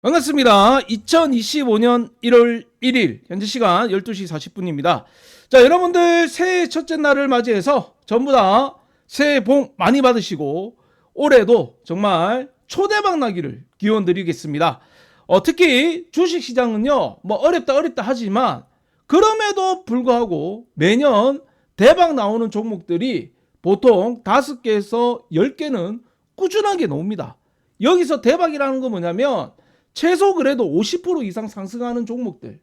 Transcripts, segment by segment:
반갑습니다. 2025년 1월 1일 현재 시간 12시 40분입니다. 자, 여러분들 새해 첫째 날을 맞이해서 전부 다 새해 복 많이 받으시고 올해도 정말 초대박 나기를 기원 드리겠습니다. 어, 특히 주식 시장은요. 뭐 어렵다 어렵다 하지만 그럼에도 불구하고 매년 대박 나오는 종목들이 보통 5개에서 10개는 꾸준하게 나옵니다. 여기서 대박이라는 건 뭐냐면 최소 그래도 50% 이상 상승하는 종목들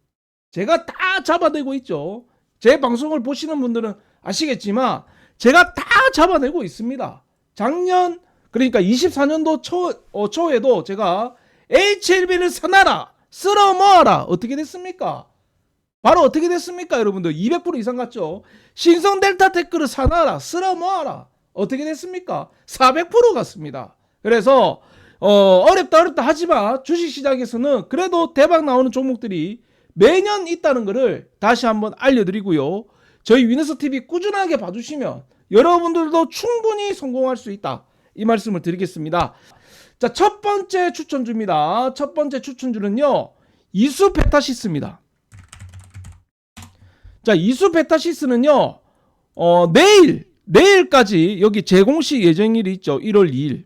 제가 다 잡아내고 있죠. 제 방송을 보시는 분들은 아시겠지만 제가 다 잡아내고 있습니다. 작년 그러니까 24년도 초 어, 초에도 제가 HLB를 사놔라 쓸어 모아라 어떻게 됐습니까? 바로 어떻게 됐습니까, 여러분들? 200% 이상 갔죠. 신성 델타 테크를 사놔라 쓸어 모아라 어떻게 됐습니까? 400% 갔습니다. 그래서 어, 어렵다 어렵다 하지만 주식시장에서는 그래도 대박 나오는 종목들이 매년 있다는 것을 다시 한번 알려드리고요. 저희 위너스 TV 꾸준하게 봐주시면 여러분들도 충분히 성공할 수 있다. 이 말씀을 드리겠습니다. 자, 첫 번째 추천주입니다. 첫 번째 추천주는요. 이수 페타시스입니다. 자, 이수 페타시스는요. 어, 내일 내일까지 여기 제공식 예정일이 있죠. 1월 2일.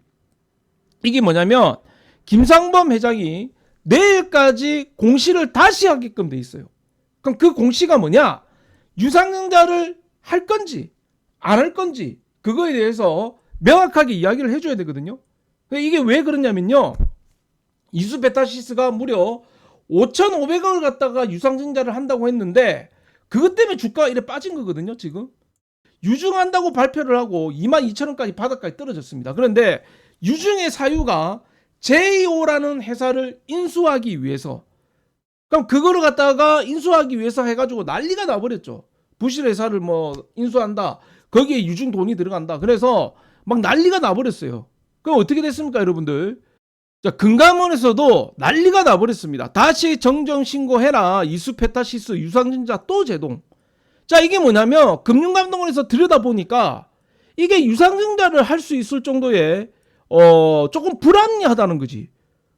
이게 뭐냐면 김상범 회장이 내일까지 공시를 다시 하게끔 돼 있어요. 그럼 그 공시가 뭐냐? 유상증자를 할 건지 안 할 건지 그거에 대해서 명확하게 이야기를 해줘야 되거든요. 이게 왜 그러냐면요. 이수 베타시스가 무려 5,500억을 갖다가 유상증자를 한다고 했는데 그것 때문에 주가가 이래 빠진 거거든요. 지금 유증한다고 발표를 하고 22,000원까지 바닥까지 떨어졌습니다. 그런데 유증의 사유가 JO라는 회사를 인수하기 위해서 그럼 그거를 갖다가 인수하기 위해서 해가지고 난리가 나버렸죠. 부실 회사를 뭐 인수한다. 거기에 유증 돈이 들어간다. 그래서 막 난리가 나버렸어요. 그럼 어떻게 됐습니까, 여러분들? 자, 금감원에서도 난리가 나버렸습니다. 다시 정정 신고해라. 이수페타시스 유상증자 또 제동. 자, 이게 뭐냐면 금융감독원에서 들여다보니까 이게 유상증자를 할 수 있을 정도의 어, 조금 불합리하다는 거지.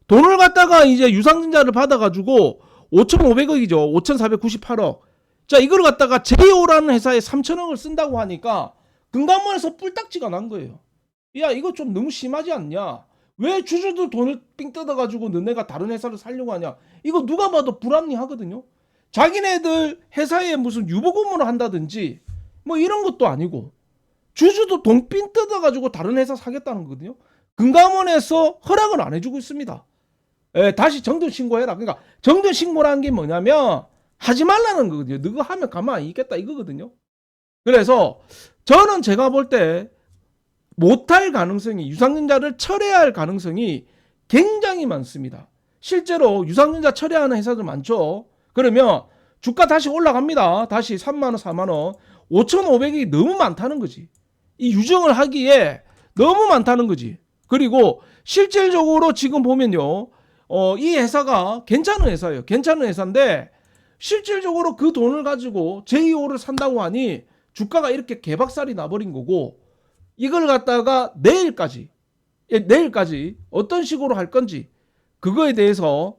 돈을 갖다가 이제 유상증자를 받아가지고 5,500억이죠. 5,498억. 자, 이걸 갖다가 제이오라는 회사에 3천억을 쓴다고 하니까 금감원에서 뿔딱지가 난 거예요. 야, 이거 좀 너무 심하지 않냐? 왜 주주들 돈을 삥 뜯어가지고 너네가 다른 회사를 살려고 하냐? 이거 누가 봐도 불합리하거든요. 자기네들 회사에 무슨 유보 근무를 한다든지 뭐 이런 것도 아니고 주주도 돈 삥 뜯어가지고 다른 회사 사겠다는 거거든요. 금감원에서 허락을 안 해주고 있습니다. 예, 다시 정전 신고해라. 그러니까 정전 신고라는 게 뭐냐면 하지 말라는 거거든요. 너가 하면 가만히 있겠다 이거거든요. 그래서 저는 제가 볼 때 못할 가능성이 유상증자를 철회할 가능성이 굉장히 많습니다. 실제로 유상증자 철회하는 회사들 많죠. 그러면 주가 다시 올라갑니다. 다시 3만 원, 4만 원. 5,500이 너무 많다는 거지. 이 유정을 하기에 너무 많다는 거지. 그리고 실질적으로 지금 보면요. 어, 이 회사가 괜찮은 회사예요. 괜찮은 회사인데 실질적으로 그 돈을 가지고 JO를 산다고 하니 주가가 이렇게 개박살이 나버린 거고 이걸 갖다가 내일까지 예, 내일까지 어떤 식으로 할 건지 그거에 대해서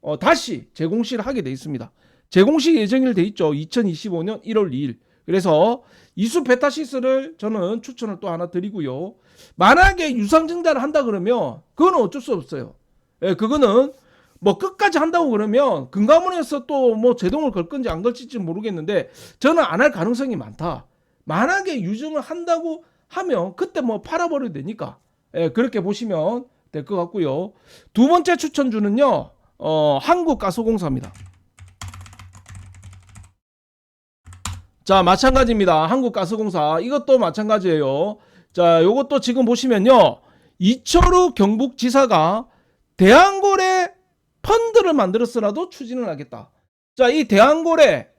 어, 다시 재공시를 하게 돼 있습니다. 재공시 예정일 돼 있죠. 2025년 1월 2일. 그래서 이수 베타시스를 저는 추천을 또 하나 드리고요. 만약에 유상 증자를 한다 그러면 그거는 어쩔 수 없어요. 예, 그거는 뭐 끝까지 한다고 그러면 금감원에서 또 뭐 제동을 걸 건지 안 걸지 모르겠는데 저는 안 할 가능성이 많다. 만약에 유증을 한다고 하면 그때 뭐 팔아버려도 되니까 예, 그렇게 보시면 될 것 같고요. 두 번째 추천주는요. 어, 한국가스공사입니다. 자, 마찬가지입니다. 한국가스공사. 이것도 마찬가지예요. 자, 요것도 지금 보시면요. 이철우 경북지사가 대한고래 펀드를 만들었으라도 추진을 하겠다. 자, 이 대한고래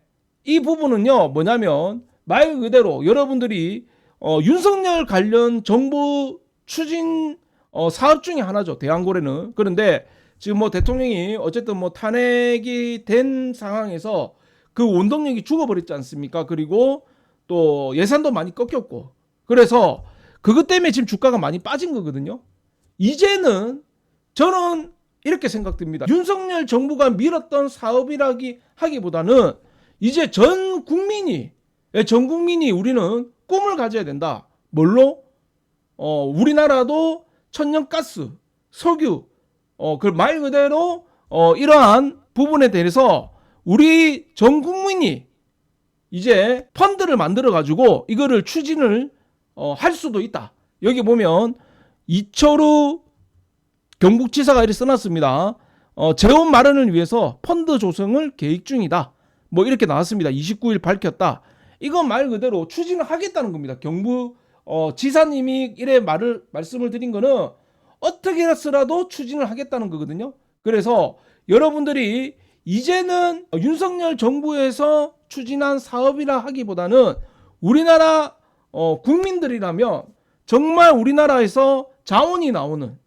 이 부분은요. 뭐냐면 말 그대로 여러분들이 어, 윤석열 관련 정부 추진 어, 사업 중에 하나죠. 대한고래는. 그런데 지금 뭐 대통령이 어쨌든 뭐 탄핵이 된 상황에서 그 원동력이 죽어버렸지 않습니까? 그리고 또 예산도 많이 꺾였고. 그래서 그것 때문에 지금 주가가 많이 빠진 거거든요. 이제는 저는 이렇게 생각됩니다. 윤석열 정부가 밀었던 사업이라기 하기보다는 이제 전 국민이 예, 전 국민이 우리는 꿈을 가져야 된다. 뭘로? 어, 우리나라도 천연가스, 석유, 어, 그 말 그대로 어, 이러한 부분에 대해서 우리 전 국민이 이제 펀드를 만들어 가지고 이거를 추진을 어, 할 수도 있다. 여기 보면 이철우 경북지사가 이렇게 써놨습니다. 어, 재원 마련을 위해서 펀드 조성을 계획 중이다. 뭐 이렇게 나왔습니다. 29일 밝혔다. 이건 말 그대로 추진을 하겠다는 겁니다. 경북 어, 지사님이 이래 말을 말씀을 드린 거는 어떻게 해서라도 추진을 하겠다는 거거든요. 그래서 여러분들이 이제는 윤석열 정부에서 추진한 사업이라 하기보다는 우리나라 어, 국민들이라면 정말 우리나라에서 자원이 나오는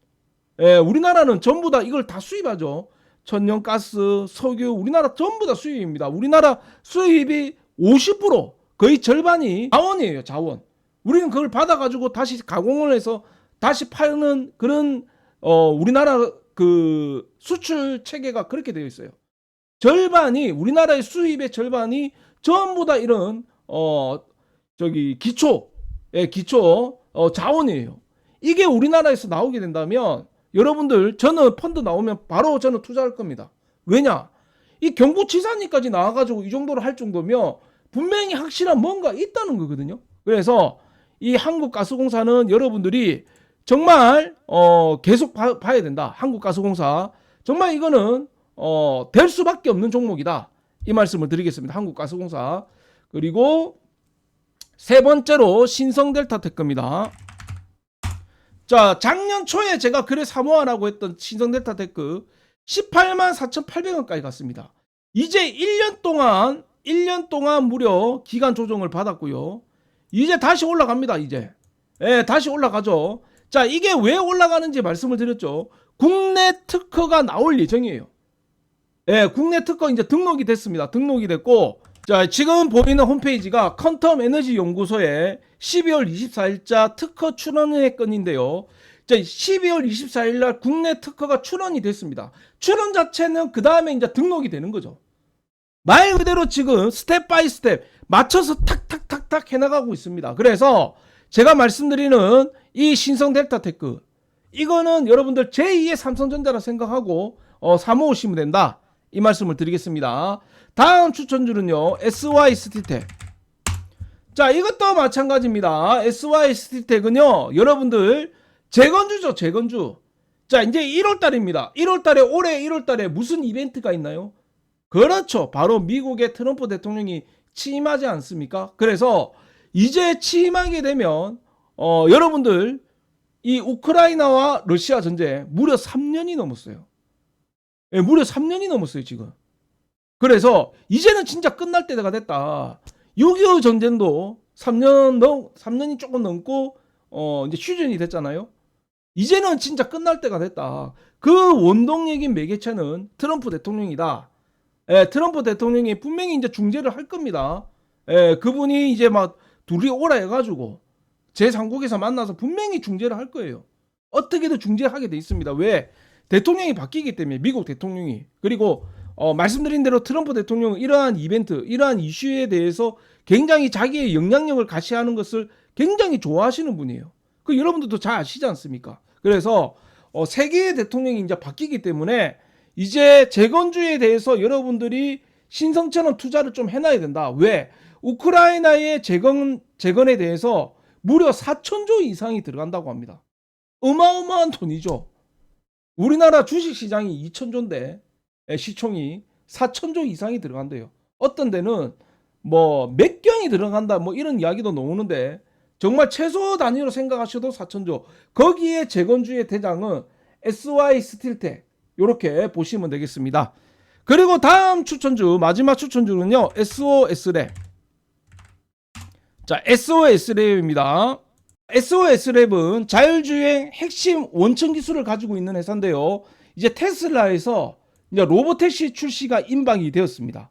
예, 우리나라는 전부 다 이걸 다 수입하죠. 천연가스, 석유, 우리나라 전부 다 수입입니다. 우리나라 수입이 50% 거의 절반이 자원이에요, 자원. 우리는 그걸 받아가지고 다시 가공을 해서 다시 파는 그런 어, 우리나라 그 수출 체계가 그렇게 되어 있어요. 절반이 우리나라의 수입의 절반이 전부 다 이런 어 저기 기초 예 기초 어 자원이에요. 이게 우리나라에서 나오게 된다면 여러분들 저는 펀드 나오면 바로 저는 투자할 겁니다. 왜냐? 이 경북지사님까지 나와가지고 이 정도로 할 정도면 분명히 확실한 뭔가 있다는 거거든요. 그래서 이 한국가스공사는 여러분들이 정말 어 계속 봐, 봐야 된다. 한국가스공사 정말 이거는 어, 될 수밖에 없는 종목이다. 이 말씀을 드리겠습니다. 한국가스공사. 그리고 세 번째로 신성델타테크입니다. 자, 작년 초에 제가 그래 사모하라고 했던 신성델타테크 18만 4,800원까지 갔습니다. 이제 1년 동안 1년 동안 무려 기간 조정을 받았고요. 이제 다시 올라갑니다. 이제. 예, 다시 올라가죠. 자, 이게 왜 올라가는지 말씀을 드렸죠. 국내 특허가 나올 예정이에요. 예, 국내 특허 이제 등록이 됐습니다. 등록이 됐고, 자, 지금 보이는 홈페이지가 컨텀 에너지 연구소의 12월 24일자 특허 출원의 건인데요. 자, 12월 24일 날 국내 특허가 출원이 됐습니다. 출원 자체는 그 다음에 이제 등록이 되는 거죠. 말 그대로 지금 스텝 바이 스텝 맞춰서 탁탁탁탁 해나가고 있습니다. 그래서 제가 말씀드리는 이 신성 델타 테크 이거는 여러분들 제2의 삼성전자라 생각하고 어, 사모으시면 된다. 이 말씀을 드리겠습니다. 다음 추천주는요. SY 스티텍. 자, 이것도 마찬가지입니다. SY 스티텍은요. 여러분들 재건주죠, 재건주. 자, 이제 1월 달입니다. 1월 달에 올해 1월 달에 무슨 이벤트가 있나요? 그렇죠. 바로 미국의 트럼프 대통령이 취임하지 않습니까? 그래서 이제 취임하게 되면 어, 여러분들 이 우크라이나와 러시아 전쟁 무려 3년이 넘었어요. 예, 무려 3년이 넘었어요, 지금. 그래서 이제는 진짜 끝날 때가 됐다. 6.25 전쟁도 3년 넘 3년이 조금 넘고 어 이제 휴전이 됐잖아요. 이제는 진짜 끝날 때가 됐다. 그 원동력인 매개체는 트럼프 대통령이다. 예, 트럼프 대통령이 분명히 이제 중재를 할 겁니다. 예, 그분이 이제 막 둘이 오라 해가지고 제3국에서 만나서 분명히 중재를 할 거예요. 어떻게든 중재하게 돼 있습니다. 왜? 대통령이 바뀌기 때문에 미국 대통령이 그리고 어, 말씀드린 대로 트럼프 대통령은 이러한 이벤트, 이러한 이슈에 대해서 굉장히 자기의 영향력을 가시하는 것을 굉장히 좋아하시는 분이에요. 그 여러분들도 잘 아시지 않습니까? 그래서 어, 세계의 대통령이 이제 바뀌기 때문에 이제 재건주에 대해서 여러분들이 신성처럼 투자를 좀 해놔야 된다. 왜? 우크라이나의 재건 재건에 대해서 무려 4천조 이상이 들어간다고 합니다. 어마어마한 돈이죠. 우리나라 주식 시장이 2천조인데 시총이 4천조 이상이 들어간대요. 어떤 데는 뭐 몇 경이 들어간다 뭐 이런 이야기도 나오는데 정말 최소 단위로 생각하셔도 4천조. 거기에 재건주의 대장은 SY 스틸텍 이렇게 보시면 되겠습니다. 그리고 다음 추천주 마지막 추천주는요 SOS랩. 자 SOS랩입니다. SOS랩은 자율주행 핵심 원천 기술을 가지고 있는 회사인데요. 이제 테슬라에서 이제 로보택시 출시가 임박이 되었습니다.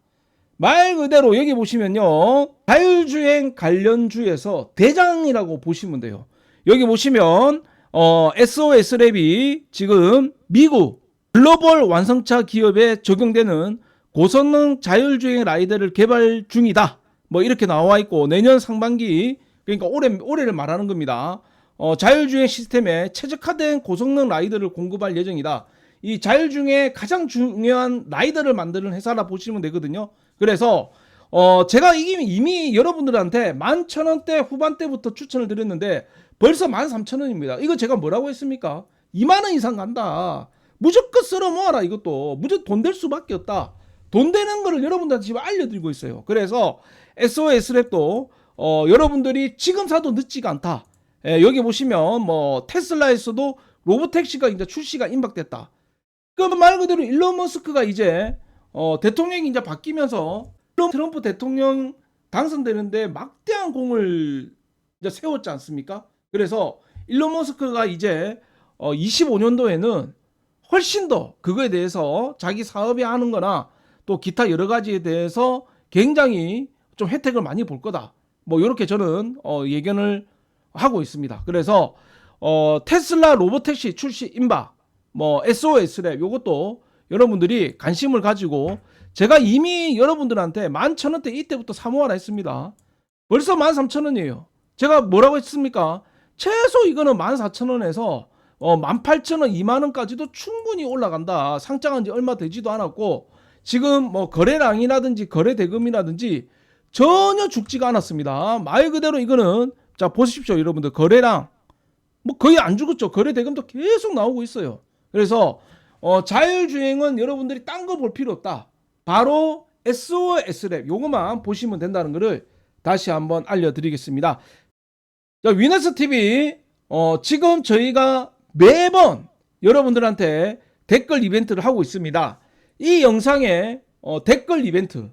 말 그대로 여기 보시면요. 자율주행 관련주에서 대장이라고 보시면 돼요. 여기 보시면 어, SOS랩이 지금 미국 글로벌 완성차 기업에 적용되는 고성능 자율주행 라이더를 개발 중이다. 뭐 이렇게 나와 있고 내년 상반기 그러니까 올해 올해를 말하는 겁니다. 어, 자율주행 시스템에 최적화된 고성능 라이더를 공급할 예정이다. 이 자율주행의 가장 중요한 라이더를 만드는 회사라 보시면 되거든요. 그래서 어, 제가 이미, 여러분들한테 11,000원대 후반대부터 추천을 드렸는데 벌써 13,000원입니다. 이거 제가 뭐라고 했습니까? 2만원 이상 간다. 무조건 쓸어 모아라 이것도. 무조건 돈 될 수밖에 없다. 돈 되는 거를 여러분들한테 지금 알려드리고 있어요. 그래서 SOS랩도 어, 여러분들이 지금 사도 늦지가 않다. 예, 여기 보시면 뭐 테슬라에서도 로보택시가 이제 출시가 임박됐다. 그말 그대로 일론 머스크가 이제 어, 대통령이 이제 바뀌면서 트럼프 대통령 당선되는데 막대한 공을 이제 세웠지 않습니까? 그래서 일론 머스크가 이제 어, 25년도에는 훨씬 더 그거에 대해서 자기 사업에 하는 거나 또 기타 여러 가지에 대해서 굉장히 좀 혜택을 많이 볼 거다. 뭐 이렇게 저는 어, 예견을 하고 있습니다. 그래서 어, 테슬라 로보택시 출시 임박, 뭐 SOS랩 요것도 여러분들이 관심을 가지고 제가 이미 여러분들한테 11,000원대 이때부터 사모하라 했습니다. 벌써 13,000원이에요. 제가 뭐라고 했습니까? 최소 이거는 14,000원에서 어, 18,000원, 2만원까지도 충분히 올라간다. 상장한 지 얼마 되지도 않았고 지금 뭐 거래량이라든지 거래 대금이라든지 전혀 죽지가 않았습니다. 말 그대로 이거는 자 보십시오 여러분들 거래량 뭐 거의 안 죽었죠. 거래 대금도 계속 나오고 있어요. 그래서 어, 자율주행은 여러분들이 딴 거 볼 필요 없다. 바로 SOS랩 요거만 보시면 된다는 거를 다시 한번 알려드리겠습니다. 자, 위너스 TV 어, 지금 저희가 매번 여러분들한테 댓글 이벤트를 하고 있습니다. 이 영상에 어, 댓글 이벤트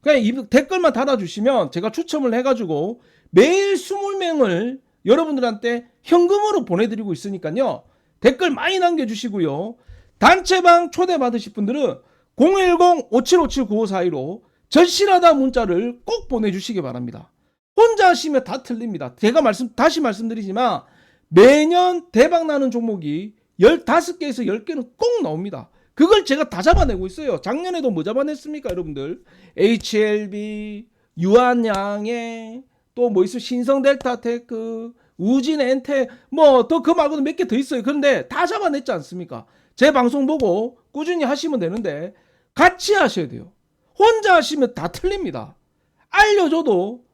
그냥 이 댓글만 달아주시면 제가 추첨을 해가지고 매일 20명을 여러분들한테 현금으로 보내드리고 있으니까요. 댓글 많이 남겨주시고요. 단체방 초대받으실 분들은 010-5757-9542로 절실하다 문자를 꼭 보내주시기 바랍니다. 혼자 하시면 다 틀립니다. 제가 말씀, 다시 말씀드리지만 매년 대박 나는 종목이 15개에서 10개는 꼭 나옵니다. 그걸 제가 다 잡아내고 있어요. 작년에도 뭐 잡아냈습니까, 여러분들? HLB, 유한양행, 또뭐 있어? 신성델타테크, 우진 엔테, 뭐더그 말고도 몇 개 더 있어요. 그런데 다 잡아냈지 않습니까? 제 방송 보고 꾸준히 하시면 되는데 같이 하셔야 돼요. 혼자 하시면 다 틀립니다. 알려줘도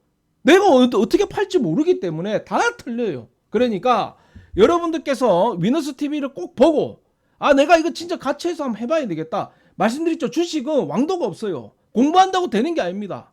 내가 어- 어떻게 팔지 모르기 때문에 다 틀려요. 그러니까 여러분들께서 위너스 TV를 꼭 보고 아 내가 이거 진짜 같이 해서 한번 해봐야 되겠다. 말씀드렸죠. 주식은 왕도가 없어요. 공부한다고 되는 게 아닙니다.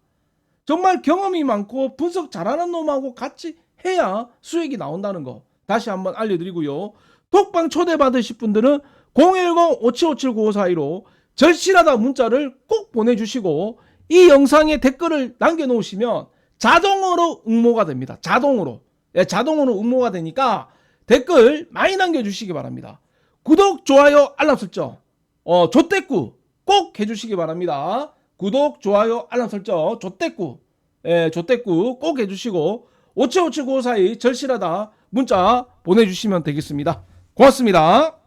정말 경험이 많고 분석 잘하는 놈하고 같이 해야 수익이 나온다는 거 다시 한번 알려드리고요. 톡방 초대받으실 분들은 010-5757-9542로 절실하다 문자를 꼭 보내주시고 이 영상에 댓글을 남겨놓으시면 자동으로 응모가 됩니다. 자동으로. 예, 자동으로 응모가 되니까 댓글 많이 남겨주시기 바랍니다. 구독, 좋아요, 알람 설정. 어, 조대꾸 꼭 해주시기 바랍니다. 구독, 좋아요, 알람 설정. 조대꾸. 예, 조대꾸 꼭 해주시고 5757-9542 절실하다 문자 보내주시면 되겠습니다. 고맙습니다.